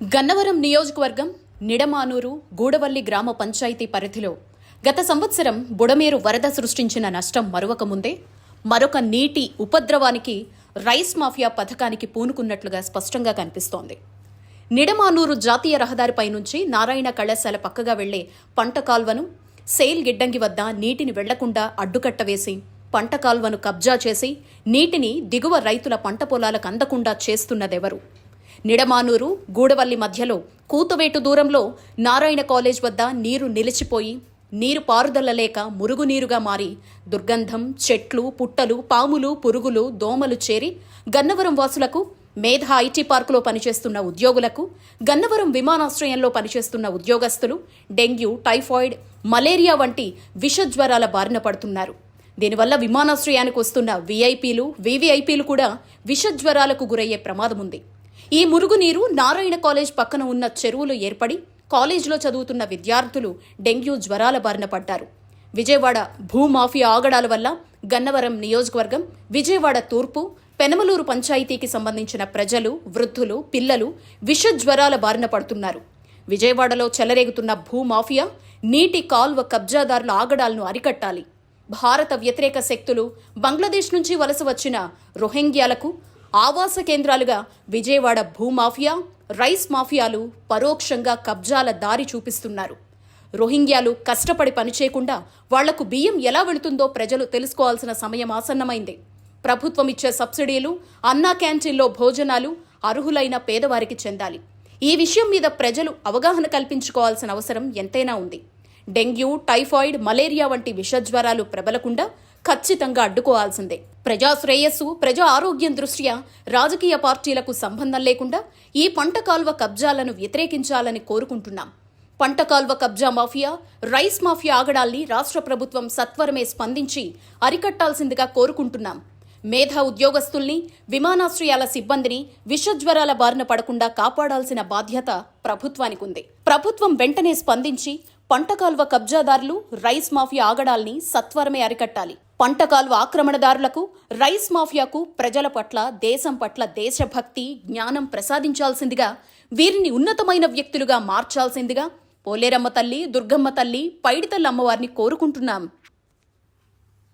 గన్నవరం నియోజకవర్గం నిడమానూరు గూడవల్లి గ్రామ పంచాయతీ పరిధిలో గత సంవత్సరం బుడమేరు వరద సృష్టించిన నష్టం మరొక ముందే మరొక నీటి ఉపద్రవానికి రైస్ మాఫియా పథకానికి పూనుకున్నట్లుగా స్పష్టంగా కనిపిస్తోంది. నిడమానూరు జాతీయ రహదారిపై నుంచి నారాయణ కళాశాల పక్కగా వెళ్ళే పంట కాల్వను సేల్ గిడ్డంగి వద్ద నీటిని వెళ్ళకుండా అడ్డుకట్ట వేసి పంట కాల్వను కబ్జా చేసి నీటిని దిగువ రైతుల పంట పొలాలకు అందకుండా చేస్తున్నదెవరు? నిడమానూరు గూడవల్లి మధ్యలో కూతవేటు దూరంలో నారాయణ కాలేజ్ వద్ద నీరు నిలిచిపోయి నీరు పారుదల లేక మురుగునీరుగా మారి దుర్గంధం చెట్లు పుట్టలు పాములు పురుగులు దోమలు చేరి గన్నవరం వాసులకు మేధ ఐటీ పార్కులో పనిచేస్తున్న ఉద్యోగులకు గన్నవరం విమానాశ్రయంలో పనిచేస్తున్న ఉద్యోగస్తులు డెంగ్యూ టైఫాయిడ్ మలేరియా వంటి విషజ్వరాల బారిన పడుతున్నారు. దీనివల్ల విమానాశ్రయానికి వస్తున్న వీఐపీలు వీవీఐపీలు కూడా విషజ్వరాలకు గురయ్యే ప్రమాదం ఉంది ఈ మురుగునీరు నారాయణ కాలేజ్ పక్కన ఉన్న చెరువులు ఏర్పడి కాలేజీలో చదువుతున్న విద్యార్థులు డెంగ్యూ జ్వరాల బారిన పడ్డారు. విజయవాడ భూమాఫియా ఆగడాల వల్ల గన్నవరం నియోజకవర్గం విజయవాడ తూర్పు పెనమలూరు పంచాయతీకి సంబంధించిన ప్రజలు వృద్ధులు పిల్లలు విష జ్వరాల బారిన పడుతున్నారు. విజయవాడలో చెలరేగుతున్న భూమాఫియా నీటి కాల్వ కబ్జాదారుల ఆగడాలను అరికట్టాలి. భారత వ్యతిరేక శక్తులు బంగ్లాదేశ్ నుంచి వలస వచ్చిన రోహింగ్యాలకు ఆవాస కేంద్రాలుగా విజయవాడ భూమాఫియా రైస్ మాఫియాలు పరోక్షంగా కబ్జాల దారి చూపిస్తున్నారు. రోహింగ్యాలు కష్టపడి పనిచేయకుండా వాళ్ళకు బియ్యం ఎలా వెళుతుందో ప్రజలు తెలుసుకోవాల్సిన సమయం ఆసన్నమైంది. ప్రభుత్వం ఇచ్చే సబ్సిడీలు అన్నా క్యాంటీన్లో భోజనాలు అర్హులైన పేదవారికి చెందాలి. ఈ విషయం మీద ప్రజలు అవగాహన కల్పించుకోవాల్సిన అవసరం ఎంతైనా ఉంది. డెంగ్యూ టైఫాయిడ్ మలేరియా వంటి విషజ్వరాలు ప్రబలకుండా ఖచ్చితంగా అడ్డుకోవాల్సిందే. ప్రజా శ్రేయస్సు ప్రజా ఆరోగ్యం దృష్ట్యా రాజకీయ పార్టీలకు సంబంధం లేకుండా ఈ పంట కాల్వ కబ్జాలను వ్యతిరేకించాలని కోరుకుంటున్నాం. పంట కాల్వ కబ్జా మాఫియా రైస్ మాఫియా ఆగడాల్ని రాష్ట్ర ప్రభుత్వం సత్వరమే స్పందించి అరికట్టాల్సిందిగా కోరుకుంటున్నాం. మేధా ఉద్యోగస్తుల్ని విమానాశ్రయాల సిబ్బందిని విషజ్వరాల బారిన పడకుండా కాపాడాల్సిన బాధ్యత ప్రభుత్వానికి ఉంది ప్రభుత్వం వెంటనే స్పందించి పంట కాల్వ కబ్జాదారులు రైస్ మాఫియా ఆగడాల్ని సత్వరమే అరికట్టాలి. పంట ఆక్రమణదారులకు రైస్ మాఫియాకు ప్రజల పట్ల దేశం పట్ల దేశభక్తి జ్ఞానం ప్రసాదించాల్సిందిగా వీరిని ఉన్నతమైన వ్యక్తులుగా మార్చాల్సిందిగా పోలేరమ్మ తల్లి దుర్గమ్మ తల్లి పైడితల్లి అమ్మవారిని కోరుకుంటున్నాం.